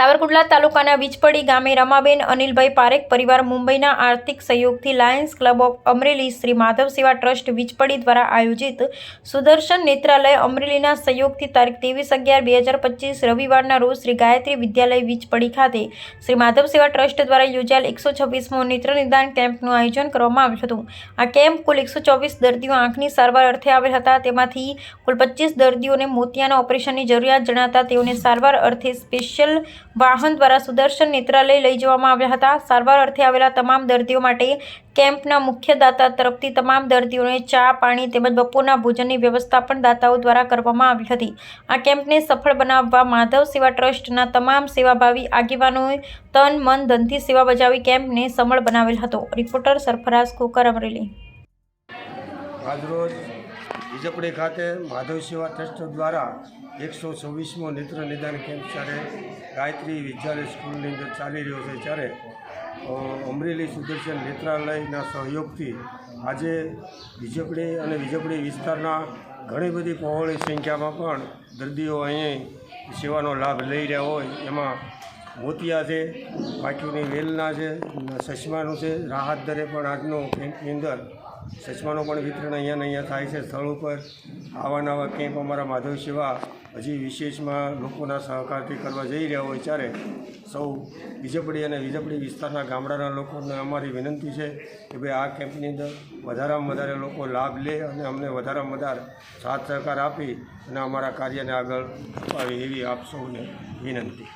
સાવરકુંડલા તાલુકાના વીજપડી ગામે રમાબેન અનિલભાઈ પારેખ પરિવાર મુંબઈના આર્થિક સહયોગથી lions club of Amreli Shri Madhav Seva trust Vijpadi દ્વારા આયોજિત સુદર્શન નેત્રાલય અમરેલીના સહયોગથી તારીખ ત્રેવીસ અગિયાર બે હજાર પચીસ રવિવારના રોજ શ્રી ગાયત્રી વિદ્યાલય વીજપડી ખાતે શ્રી માધવ સેવા ટ્રસ્ટ દ્વારા યોજાયેલ એકસો છવ્વીસમો નેત્ર નિદાન કેમ્પનું આયોજન કરવામાં આવ્યું હતું. આ કેમ્પ કુલ એકસો ચોવીસ દર્દીઓ આંખની સારવાર અર્થે આવેલ હતા. તેમાંથી કુલ પચીસ દર્દીઓને મોતિયાના ઓપરેશનની જરૂરિયાત જણાતા તેઓને સારવાર અર્થે સ્પેશિયલ વાહન દ્વારા સુદર્શન નેત્રાલય લઈ જવામાં આવ્યા હતા. સારવાર અર્થે આવેલા તમામ દર્દીઓ માટે કેમ્પના મુખ્ય દાતા તરફથી તમામ દર્દીઓને ચા, પાણી તેમજ બપોરના ભોજનની વ્યવસ્થા પણ દાતાઓ દ્વારા કરવામાં આવી હતી. આ કેમ્પને સફળ બનાવવા માધવ સેવા ટ્રસ્ટના તમામ સેવાભાવી આગેવાનોએ તન, મન, ધનથી સેવા બજાવી કેમ્પને સમળ બનાવેલ હતો. રિપોર્ટર સરફરાઝ ખોકર અમરેલી. આજરોજ વિજપડી ખાતે માધવ સેવા ટ્રસ્ટ દ્વારા એકસો છવ્વીસમો નેત્ર નિદાન કેમ્પ જ્યારે ગાયત્રી વિદ્યાલય સ્કૂલની અંદર ચાલી રહ્યો છે, ત્યારે અમરેલી સુદર્શન નેત્રાલયના સહયોગથી આજે વિજપડી અને વિજપડી વિસ્તારના ઘણી બધી પહોળી સંખ્યામાં પણ દર્દીઓ અહીં સેવાનો લાભ લઈ રહ્યા હોય, એમાં મોતિયા છે, બાકીની વેલના છે, ચશ્માનું છે, રાહત દરે પણ આજનો કેમ્પની અંદર ચશ્માનું પણ વિતરણ અહીંયા અહીંયા થાય છે સ્થળ ઉપર. આવા નવા કેમ્પ અમારા માધવ સેવા હજી વિશેષમાં લોકોના સહકારથી કરવા જઈ રહ્યા હોય ત્યારે સૌ વિજપડી અને વિજપડી વિસ્તારના ગામડાના લોકોને અમારી વિનંતી છે કે ભાઈ આ કેમ્પની અંદર વધારામાં વધારે લોકો લાભ લે અને અમને વધારામાં વધારે સાથ સહકાર આપી અને અમારા કાર્યને આગળ અપાવે એવી આપ સૌને વિનંતી.